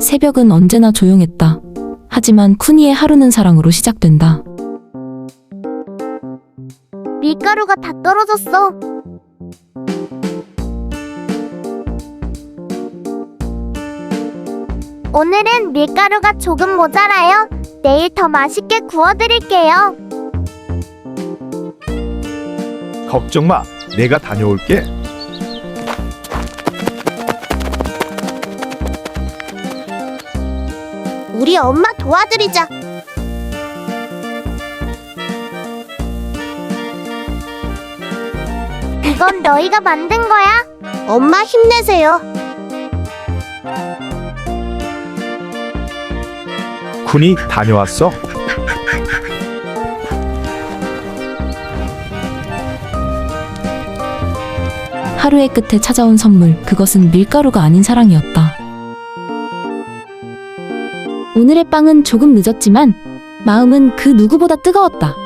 새벽은 언제나 조용했다. 하지만 쿠니의 하루는 사랑으로 시작된다. 밀가루가 다 떨어졌어. 오늘은 밀가루가 조금 모자라요. 내일 더 맛있게 구워드릴게요. 걱정 마. 내가 다녀올게. 우리 엄마 도와드리자. 이건 너희가 만든 거야? 엄마 힘내세요. 군이 다녀왔어? 하루의 끝에 찾아온 선물, 그것은 밀가루가 아닌 사랑이었다. 오늘의 빵은 조금 늦었지만 마음은 그 누구보다 뜨거웠다.